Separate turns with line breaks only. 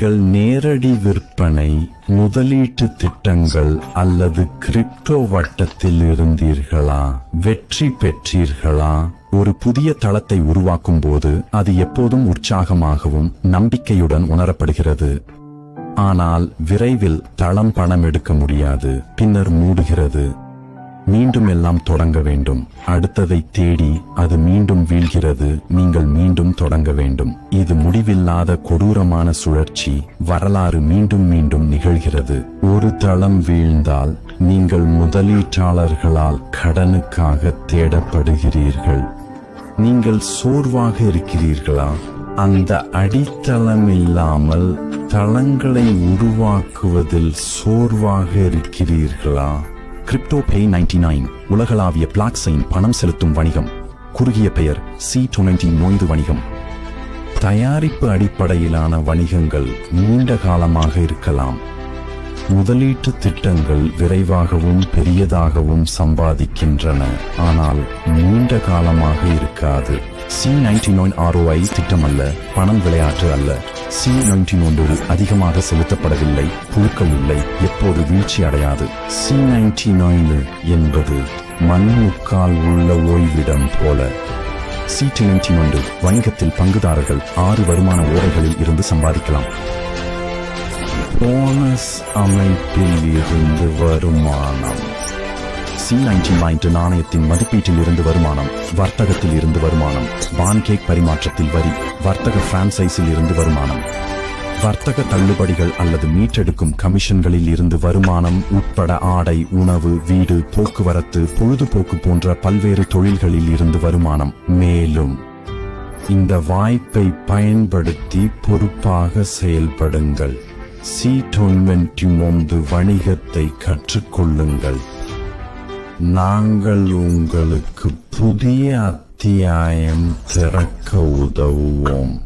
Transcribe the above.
நீங்கள் நேரடி விற்பனை முதலீட்டு திட்டங்கள் அல்லது கிரிப்டோ வட்டத்தில் இருந்தீர்களா? வெற்றி பெற்றீர்களா? ஒரு புதிய தளத்தை உருவாக்கும் போது அது எப்போதும் உற்சாகமாகவும் நம்பிக்கையுடன் உணரப்படுகிறது. ஆனால் விரைவில் தளம் பணம் எடுக்க முடியாது. பின்னர் மூடுகிறது. மீண்டும் எல்லாம் தொடங்க வேண்டும். அடுத்ததை தேடி அது மீண்டும் வீழ்கிறது. நீங்கள் மீண்டும் தொடங்க வேண்டும். இது முடிவில்லாத கொடூரமான சுழற்சி. வரலாறு மீண்டும் மீண்டும் நிகழ்கிறது. ஒரு தளம் வீழ்ந்தால் நீங்கள் முதலீட்டாளர்களால் கடனுக்காக தேடப்படுகிறீர்கள். நீங்கள் சோர்வாக இருக்கிறீர்களா? அந்த அடித்தளம் இல்லாமல் தளங்களை உருவாக்குவதில் சோர்வாக இருக்கிறீர்களா? கிரிப்டோ பே நைன்டி நைன் உலகளாவிய பிளாக்சைன் பணம் செலுத்தும் வணிகம். குறுகிய பெயர் சி டுவெண்டி நொய்து வணிகம். தயாரிப்பு அடிப்படையிலான வணிகங்கள் நீண்ட காலமாக இருக்கலாம். முதலீட்டு திட்டங்கள் விரைவாகவும் பெரியதாகவும் சம்பாதிக்கின்றன. ஆனால் நீண்ட காலமாக இருக்காது. சி நைன்டி நைன் ஆர்ஓஐ திட்டம் அல்ல பணம் விளையாட்டு அல்ல. சி நைன்டி ஒன்பது அதிகமாக செலுத்தப்படவில்லை புழுக்கள் இல்லை எப்போது வீழ்ச்சி அடையாது. சி நைன்டி நைன் என்பது மண்முக்கால் உள்ள ஓய்விடம் போல. சி நைன்டி ஒன்று வணிகத்தில் பங்குதாரர்கள் ஆறு வருமான ஓரைகளில் இருந்து சம்பாதிக்கலாம். போனஸ் அமைப்பில் இருந்து வருமானம். சி நைன்டீன் பாயிண்ட் நாணயத்தின் மதிப்பீட்டில் இருந்து வருமானம் வர்த்தகத்தில் இருந்து வருமானம் பான்கேக் பரிமாற்றத்தில் வரி வர்த்தக பிரான்சைஸில் இருந்து வருமானம். வர்த்தக தள்ளுபடிகள் அல்லது மீட்டெடுக்கும் கமிஷன்களில் இருந்து வருமானம் உட்பட ஆடை உணவு வீடு போக்குவரத்து பொழுதுபோக்கு போன்ற பல்வேறு தொழில்களில் இருந்து வருமானம். மேலும் இந்த வாய்ப்பை பயன்படுத்தி பொறுப்பாக செயல்படுங்கள். சி டுவெண்டி ஒன்று வணிகத்தை கற்றுக்கொள்ளுங்கள். நாங்கள் உங்களுக்கு புதிய அத்தியாயம் திறக்க உதவுவோம்.